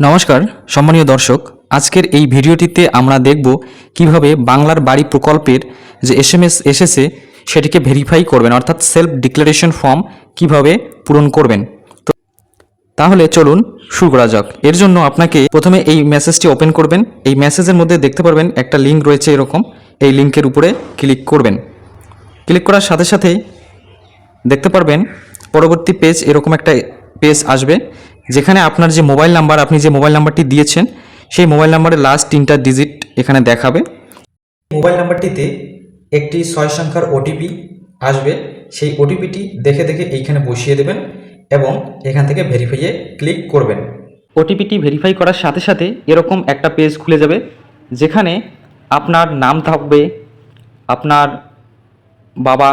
নমস্কার, সম্মানীয় দর্শক, আজকের এই ভিডিওটিতে আমরা দেখব কীভাবে বাংলার বাড়ি প্রকল্পের যে এসএমএস এসেছে সেটিকে ভেরিফাই করবেন, অর্থাৎ সেলফ ডিক্লারেশন ফর্ম কীভাবে পূরণ করবেন। তো তাহলে চলুন শুরু করা যাক। এর জন্য আপনাকে প্রথমে এই মেসেজটি ওপেন করবেন। এই মেসেজের মধ্যে দেখতে পারবেন একটা লিঙ্ক রয়েছে এরকম। এই লিঙ্কের উপরে ক্লিক করবেন। ক্লিক করার সাথে সাথেই দেখতে পারবেন, পরবর্তী পেজ এরকম একটা পেজ আসবে। যেখানে আপনার যে মোবাইল নাম্বার আপনি যে মোবাইল নাম্বারটি দিয়েছেন সেই মোবাইল নাম্বারের লাস্ট তিনটা ডিজিট এখানে দেখাবে। মোবাইল নাম্বারটিতে একটি ছয় সংখ্যার ওটিপি আসবে। সেই ওটিপিটি দেখে দেখে এইখানে বসিয়ে দেবেন এবং এখান থেকে ভেরিফাইয়ে ক্লিক করবেন। ওটিপিটি ভেরিফাই করার সাথে সাথে এরকম একটা পেজ খুলে যাবে যেখানে আপনার নাম থাকবে আপনার বাবা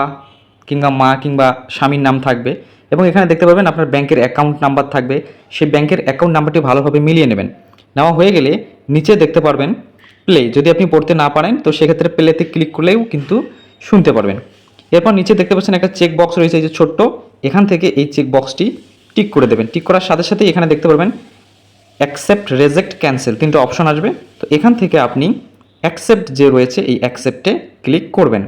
কিংবা মা কিংবা স্বামীর নাম থাকবে। এবং এখানে দেখতে পাবেন আপনার ব্যাংকের অ্যাকাউন্ট নাম্বার থাকবে। সেই ব্যাংকের অ্যাকাউন্ট নাম্বারটি ভালোভাবে মিলিয়ে নেবেন। নেওয়া হয়ে গেলে নিচে দেখতে পারবেন প্লে যদি আপনি পড়তে না পারেন তো সেক্ষেত্রে প্লেতে ক্লিক করলেও কিন্তু শুনতে পারবেন। এরপর নিচে দেখতে পাচ্ছেন একটা চেক বক্স রয়েছে এই যে ছোট্ট। এখান থেকে এই চেক বক্সটি টিক করে দেবেন। টিক করার সাথে সাথে এখানে দেখতে পারবেন অ্যাকসেপ্ট রেজেক্ট ক্যান্সেল তিনটে অপশন আসবে। তো এখান থেকে আপনি অ্যাকসেপ্ট যে রয়েছে এই অ্যাকসেপ্টে ক্লিক করবেন।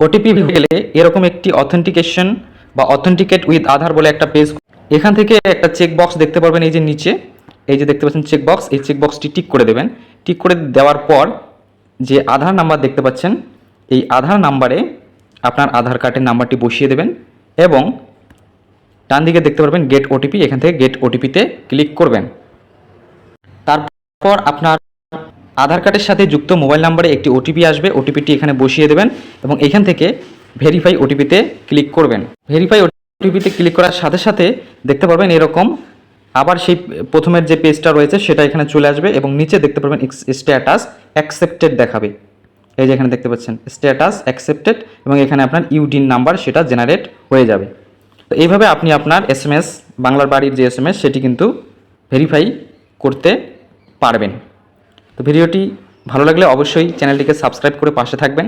ওটিপি গেলে এরকম একটি অথেন্টিকেশন বা অথেন্টিকেট উইথ আধার বলে একটা পেজ এখান থেকে একটা চেক বক্স দেখতে পারবেন এই যে নিচে। এই যে দেখতে পাচ্ছেন চেক বক্স এই চেক বক্সটি টিক করে দেবেন। টিক করে দেওয়ার পর যে আধার নাম্বার দেখতে পাচ্ছেন, এই আধার নাম্বারে আপনার আধার কার্ডের নাম্বারটি বসিয়ে দেবেন এবং ডান দিকে দেখতে পারবেন গেট ওটিপি এখান থেকে গেট ওটিপিতে ক্লিক করবেন। তারপর আপনার আধার কার্ডের সাথে যুক্ত মোবাইল নাম্বারে একটি ওটিপি আসবে। ওটিপিটি এখানে বসিয়ে দেবেন এবং এখান থেকে ভেরিফাই ওটিপিতে ক্লিক করবেন। ভেরিফাই ওটিপিতে ক্লিক করার সাথে সাথে দেখতে পারবেন এরকম আবার সেই প্রথমের যে পেজটা রয়েছে সেটা এখানে চলে আসবে এবং নিচে দেখতে পারবেন স্ট্যাটাস অ্যাকসেপ্টেড দেখাবে। এই যে এখানে দেখতে পাচ্ছেন স্ট্যাটাস অ্যাকসেপ্টেড এবং এখানে আপনার ইউডিন নাম্বার সেটা জেনারেট হয়ে যাবে। তো এইভাবে আপনি আপনার এসএমএস বাংলার বাড়ির যে এসএমএস সেটি কিন্তু ভেরিফাই করতে পারবেন। তো ভিডিওটি ভালো লাগলে অবশ্যই চ্যানেলটিকে সাবস্ক্রাইব করে পাশে থাকবেন।